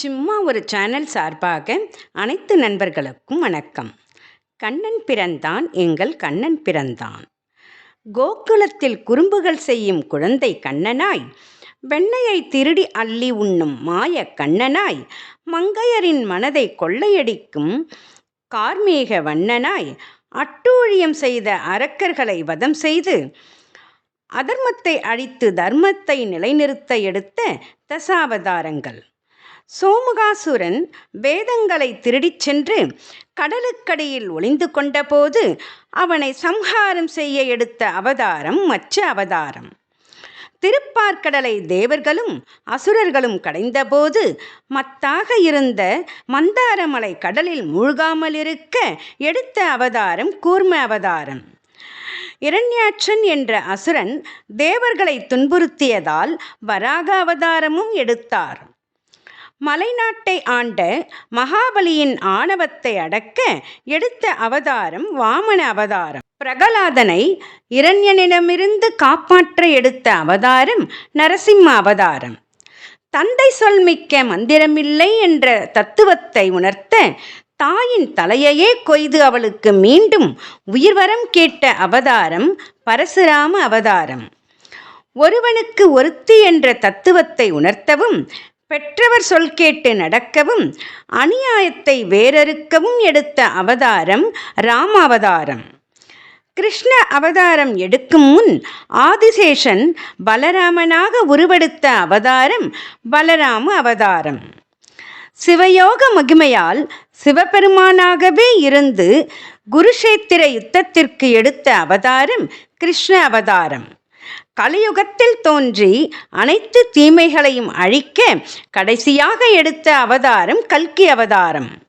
சும்மா ஒரு சேனல் சார்பாக அனைத்து நண்பர்களுக்கும் வணக்கம். கண்ணன் பிறந்தான் எங்கள் கண்ணன் பிறந்தான். கோகுலத்தில் குறும்புகள் செய்யும் குழந்தை கண்ணனாய் வெண்ணையை திருடி அள்ளி உண்ணும் மாய கண்ணனாய் மங்கையரின் மனதை கொள்ளையடிக்கும் கார்மேக வண்ணனாய் அட்டூழியம் செய்த அரக்கர்களை வதம் செய்து அதர்மத்தை அழித்து தர்மத்தை நிலைநிறுத்த எடுத்த தசாவதாரங்கள். சோமுகாசுரன் வேதங்களை திருடிச் சென்று கடலுக்கடியில் ஒளிந்து கொண்டபோது அவனை சம்ஹாரம் செய்ய எடுத்த அவதாரம் மச்ச அவதாரம். திருப்பார்க்கடலை தேவர்களும் அசுரர்களும் கடைந்தபோது மத்தாக இருந்த மந்தாரமலை கடலில் மூழ்காமல் இருக்க எடுத்த அவதாரம் கூர்ம அவதாரம். இரண்யாட்சன் என்ற அசுரன் தேவர்களை துன்புறுத்தியதால் வராக அவதாரமும் எடுத்தார். மலைநாட்டை ஆண்ட மகாபலியின் ஆணவத்தை அடக்க எடுத்த அவதாரம் வாமன அவதாரம். பிரகலாதனை இரண்யனிடமிருந்து காப்பாற்ற எடுத்த அவதாரம் நரசிம்ம அவதாரம். தந்தை சொல் மிக்க மந்திரமில்லை என்ற தத்துவத்தை உணர்த்த தாயின் தலையையே கொய்து அவளுக்கு மீண்டும் உயிர்வரம் கேட்ட அவதாரம் பரசுராம அவதாரம். ஒருவனுக்கு ஒருத்தி என்ற தத்துவத்தை உணர்த்தவும் பெற்றவர் சொல் கேட்டு நடக்கவும் அநியாயத்தை வேறறுக்கவும் எடுத்த அவதாரம் ராம அவதாரம் கிருஷ்ண அவதாரம் எடுக்கும் முன் ஆதிசேஷன் பலராமனாக உருவெடுத்த அவதாரம் பலராம அவதாரம். சிவயோக மகிமையால் சிவபெருமானாகவே இருந்து குருஷேத்திர யுத்தத்திற்கு எடுத்த அவதாரம் கிருஷ்ண அவதாரம். கலியுகத்தில் தோன்றி அனைத்து தீமைகளையும் அழிக்க கடைசியாக எடுத்த அவதாரம் கல்கி அவதாரம்.